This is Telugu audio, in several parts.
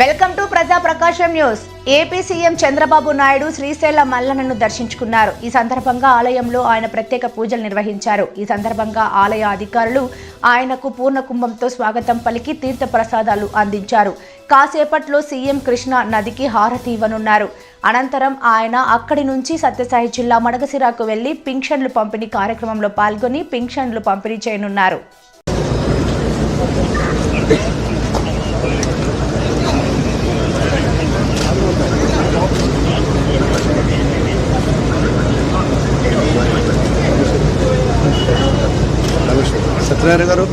Welcome to Praja Prakasam News. AP CM Chandrababu Naidu Srisaila మల్లనను దర్శించుకున్నారు. ఈ సందర్భంగా ఆలయంలో ఆయన ప్రత్యేక పూజలు నిర్వహించారు. ఈ సందర్భంగా ఆలయ అధికారులు ఆయనకు పూర్ణ కుంభంతో స్వాగతం పలికి తీర్థ ప్రసాదాలు అందించారు. కాసేపట్లో సీఎం కృష్ణ నదికి హారతి ఇవ్వనున్నారు. అనంతరం ఆయన అక్కడి నుంచి సత్యసాయి జిల్లా మడగసిరాకు వెళ్ళి పింఛన్లు పంపిణీ కార్యక్రమంలో పాల్గొని పింఛన్లు పంపిణీ చేయనున్నారు. సత్యనారాయణ గారు.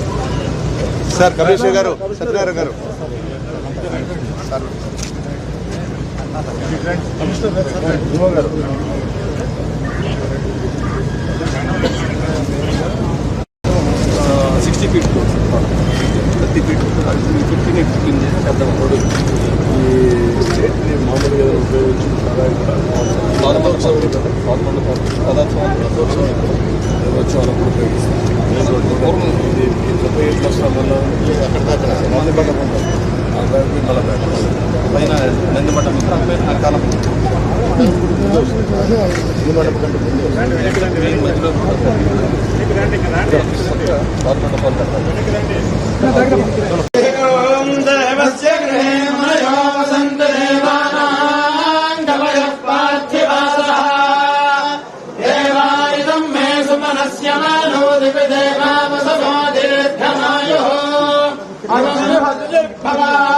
సార్ కమిషనర్ గారు సత్యనారాయణ గారు. Sir. Sixty feet thirty feet fifteen fifteen పెద్ద రోడ్డు ఈ మామూలుగా ఉపయోగించిన పదకొండు ఏళ్ళు వస్తాం వల్ల అక్కడ దాకా మందిపడ్డ మలపేట పైన నందిమఠ మిత్రం పైన అకాలం మెయిన్ మధ్యలో గవర్నమెంట్ 拜拜。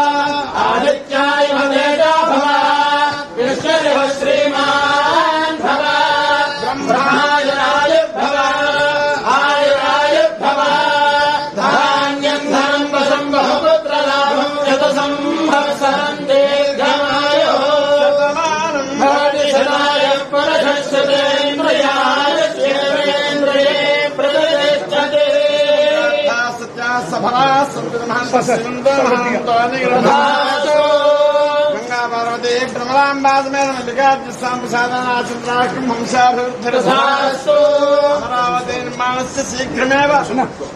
గంగాపార్వతీ భ్రమరాంబాదమైన మల్లికార్జుస్వామి ప్రసాదనాచంద్రాకం వంశాభివృద్ధిరసాస్తు అమరావతి నిర్మాణస్య శీఘ్రమేవ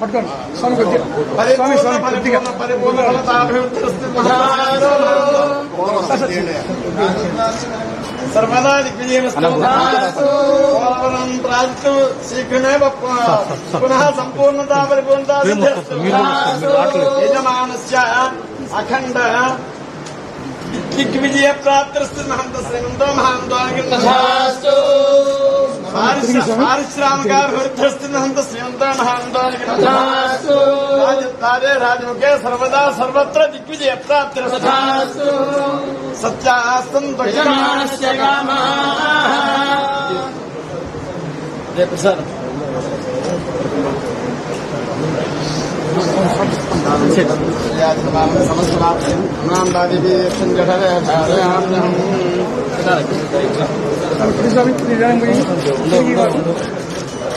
పరిపూర్ణ పరిపూర్ణ పరిపూర్ణ ఫలతాభివృద్ధిరస్తు సర్వదా దిగ్విజయమస్తు పోలవరం ప్రాజెక్టు శీఘ్రమేవ పు- పునః సంపూర్ణతా పరిపూర్ణతా సిద్ధిరస్తు యజమానస్య అఖండ దిగ్విజయ ప్రాప్తిరస్తు మహంత శ్రీమంతో మహాంతానికి పారిశ్రామికాభివృద్ధిరస్తు మహంత శ్రీమంతో మహాంతానికి రాజధారే రాజముఖే సర్వదా సర్వత్ర దిగ్విజయ ప్రాప్తిరస్తు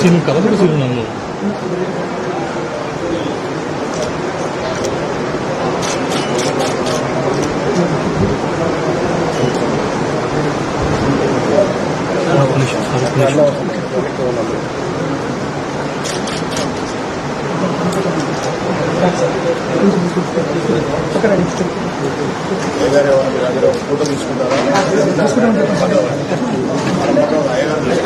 死ぬからすぐ死ぬのもう。Gracias.